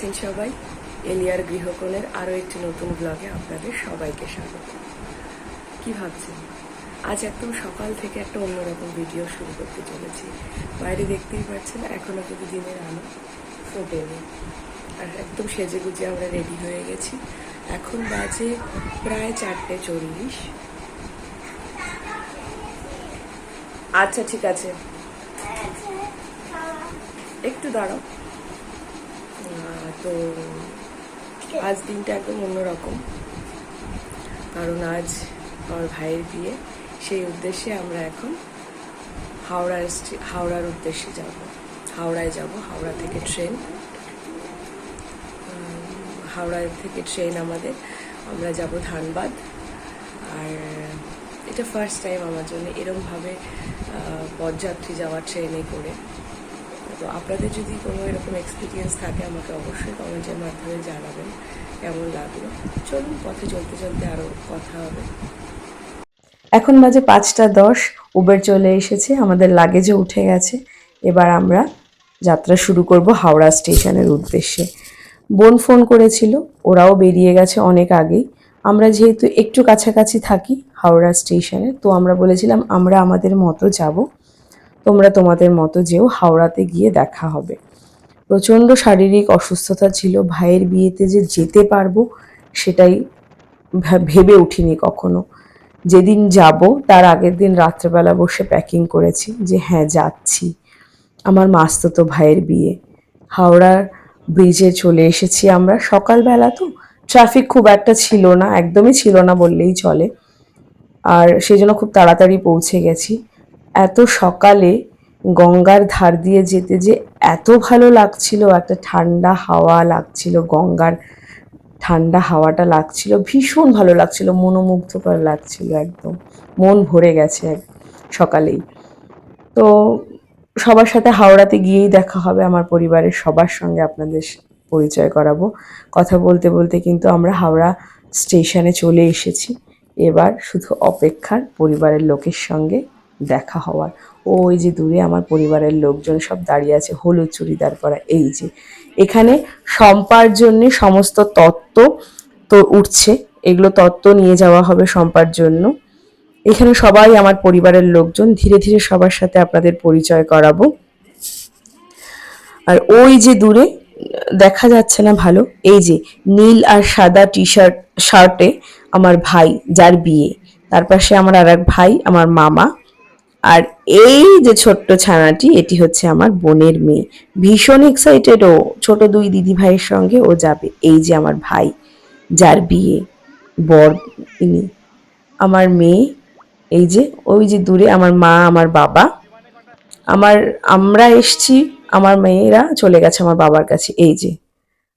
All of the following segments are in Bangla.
আছেন সবাই? এলিয়ার গৃহকোণের আরও একটি নতুন ব্লগে আপনাদের সবাইকে স্বাগত। কি ভাবছেন? আজ একদম সকাল থেকে একটা অন্যরকম ভিডিও শুরু করতে চলেছি। বাইরে দেখতেই পাচ্ছেন, এখনও কিন্তু দিনের আলো ফোটেনি। আর একদম সেজে গুজে আমরা রেডি হয়ে গেছি। এখন বাজে প্রায় চারটে চল্লিশ। আচ্ছা ঠিক আছে। একটু দাঁড়াও। তো আজ দিনটা একদম অন্যরকম। কারণ আজ আমার ভাইয়ের বিয়ে। সেই উদ্দেশ্যে আমরা এখন হাওড়ার হাওড়ার উদ্দেশ্যে যাব। হাওড়ায় যাব, হাওড়া থেকে ট্রেন। হাওড়া থেকে ট্রেন আমাদের। আমরা যাব ধানবাদ। আর এটা ফার্স্ট টাইম আমার জন্য। এরমভাবে পদযাত্রী যাওয়া ট্রেনে করে। তো আপনাদের যদি কোনো এরকম এক্সপিরিয়েন্স থাকে, আমাকে অবশ্যই কমেন্টের মাধ্যমে জানাবেন। কেমন লাগল? চলুন, পথে চলতে চলতে আরও কথা হবে। এখন বাজে পাঁচটা দশ উবের চলে এসেছে, আমাদের লাগেজও উঠে গেছে। এবার আমরা যাত্রা শুরু করব হাওড়া স্টেশনের উদ্দেশ্যে। বোন ফোন করেছিল, ওরাও বেরিয়ে গেছে অনেক আগেই। আমরা যেহেতু একটু কাছাকাছি থাকি হাওড়া স্টেশনে, তো আমরা বলেছিলাম, আমরা আমাদের মতো যাব। তোমরা তোমাদের মতো যেও হাওড়াতে গিয়ে দেখা হবে। প্রচণ্ড শারীরিক অসুস্থতা ছিল, ভাইয়ের বিয়েতে যে যেতে পারব সেটাই ভেবে উঠিনি কখনো। যেদিন যাব তার আগের দিন রাত্রেবেলা বসে প্যাকিং করেছি যে হ্যাঁ যাচ্ছি। আমার মাস্ততো ভাইয়ের বিয়ে। হাওড়ার ব্রিজে চলে এসেছি আমরা সকালবেলা তো। ট্রাফিক খুব একটা ছিল না, একদমই ছিল না বললেই চলে। আর সেই জন্য খুব তাড়াতাড়ি পৌঁছে গেছি। এত সকালে গঙ্গার ধার দিয়ে যেতে যে এত ভালো লাগছিল, একটা ঠান্ডা হাওয়া লাগছিল, গঙ্গার ঠান্ডা হাওয়াটা লাগছিল, ভীষণ ভালো লাগছিল, মনোমুগ্ধকর লাগছিল একদম, মন ভরে গেছে এক- সকালেই। তো সবার সাথে হাওড়াতে গিয়েই দেখা হবে, আমার পরিবারের সবার সঙ্গে আপনাদের পরিচয় করাবো। কথা বলতে বলতে কিন্তু আমরা হাওড়া স্টেশনে চলে এসেছি, এবার শুধু অপেক্ষার পরিবারের লোকের সঙ্গে দেখা হওয়ার। ও ওই যে দূরে আমার পরিবারের লোকজন সব দাঁড়িয়ে আছে, হলুদ চুড়িদার পরা, এই যে। এখানে সম্পার জন্য সমস্ত তত্ত্ব তো উঠছে, এগুলো তত্ত্ব নিয়ে যাওয়া হবে সম্পার জন্য। এখানে সবাই আমার পরিবারের লোকজন, ধীরে ধীরে সবার সাথে আপনাদের পরিচয় করাবো। আর ওই যে দূরে, দেখা যাচ্ছে না ভালো, এই যে নীল আর সাদা টি শার্ট শার্টে আমার ভাই, যার বিয়ে। তার পাশে আমার আর এক ভাই, আমার মামা। আর এই যে ছোট্ট ছানাটি, এটি হচ্ছে আমার বোনের মেয়ে। ভীষণ এক্সাইটেড ও ছোট দুই দিদি ভাইয়ের সঙ্গে ও যাবে। এই যে আমার ভাই, যার বিয়ে, বর, ইনি, আমার মেয়ে, এই যে, ওই যে দূরে আমার মা, আমার বাবা। আমার, আমরা এসছি, আমার মেয়েরা চলে গেছে আমার বাবার কাছে। এই যে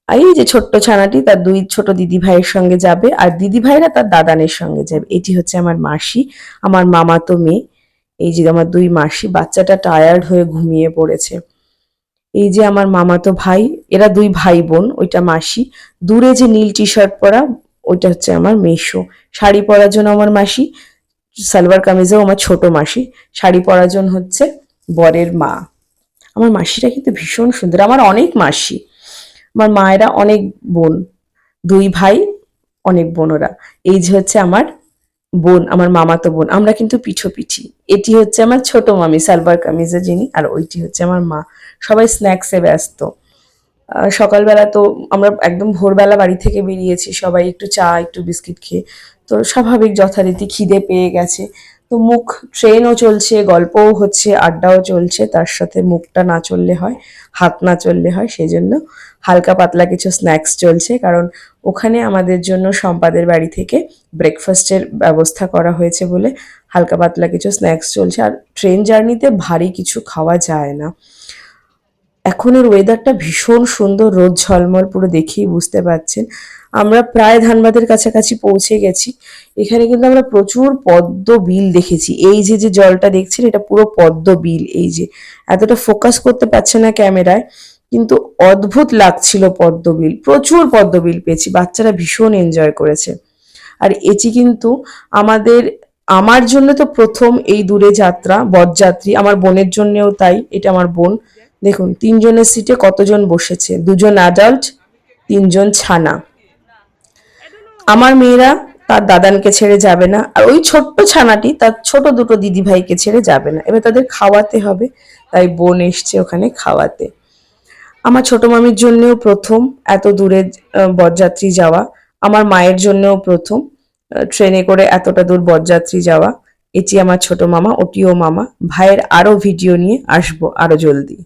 এই যে ছোট্ট ছানাটি, তার দুই ছোট দিদি ভাইয়ের সঙ্গে যাবে, আর দিদি ভাইরা তার দাদানের সঙ্গে যাবে। এটি হচ্ছে আমার মাসি, আমার মামাতো মেয়ে। এই যে আমার দুই মাসি, বাচ্চাটা টায়ার্ড হয়ে ঘুমিয়ে পড়েছে। এই যে আমার মামাতো ভাই, এরা দুই ভাই বোন, ওইটা মাসি। দূরে যে নীল টি শার্ট পরা, ওইটা হচ্ছে আমার মেশো। শাড়ি পরার জন্য আমার মাসি, সালোয়ার কামিজেও আমার ছোট মাসি। শাড়ি পরার জন্য হচ্ছে বরের মা। আমার মাসিটা কিন্তু ভীষণ সুন্দর। আমার অনেক মাসি। আমার মায়েরা অনেক বোন। দুই ভাই, অনেক বোনরা এই যে হচ্ছে আমার বোন, আমার মামাতো বোন, আমরা কিন্তু পিঠো পিঠি এটি হচ্ছে আমার ছোট মামি, সালবার কামিজে যিনি, আর ওইটি হচ্ছে আমার মা। সবাই স্ন্যাক্সে ব্যস্ত। সকালবেলা তো আমরা একদম ভোরবেলা বাড়ি থেকে বেরিয়েছি, সবাই একটু চা, একটু বিস্কিট খেয়ে। তো স্বাভাবিক যথারীতি খিদে পেয়ে গেছে। তো মুখ ট্রেনও চলছে, গল্পও হচ্ছে, আড্ডাও চলছে, তার সাথে মুখটা না চললে হয়, হাত না চললে হয় সেই জন্য হালকা পাতলা কিছু স্ন্যাক্স চলছে, কারণ ওখানে আমাদের জন্য সম্পাদের বাড়ি থেকে ব্রেকফাস্টের ব্যবস্থা করা হয়েছে বলে হালকা পাতলা কিছু স্ন্যাক্স চলছে, আর ট্রেন জার্নিতে ভারী কিছু খাওয়া যায় না। এখনের ওয়েদারটা ভীষণ সুন্দর, রোদ ঝলমল, পুরো দেখেই বুঝতে পারছেন। আমরা প্রায় ধানবাদের কাছাকাছি পৌঁছে গেছি। এখানে কিন্তু আমরা প্রচুর পদ্ম বিল দেখেছি। এই যে যে জলটা দেখছেন, এটা পুরো পদ্ম বিল। এই যে, এতটা ফোকাস করতে পারছে না ক্যামেরায়, কিন্তু অদ্ভুত লাগছিল পদ্ম বিল। প্রচুর পদ্ম বিল পেয়েছি। বাচ্চারা ভীষণ এনজয় করেছে। আর এটি কিন্তু আমাদের, আমার জন্য তো প্রথম এই দূরে যাত্রা বরযাত্রী আমার বোনের জন্যও তাই, এটা আমার বোন। দেখুন, তিনজনের সিটে কতজন বসেছে? দুজন অ্যাডাল্ট তিনজন ছানা। আমার মেয়েরা তার দাদানকে ছেড়ে যাবে না, আর ওই ছোট্ট ছানাটি তার ছোট দুটো দিদি ভাইকে ছেড়ে যাবে না। এবার তাদের খাওয়াতে হবে, তাই বোন এসছে ওখানে খাওয়াতে। আমার ছোট মামির জন্যও প্রথম এত দূরে বরযাত্রী যাওয়া। আমার মায়ের জন্যও প্রথম ট্রেনে করে এতটা দূর বরযাত্রী যাওয়া। এটি আমার ছোট মামা, ওটিও মামা। ভাইয়ের আরও ভিডিও নিয়ে আসব আরও জলদি।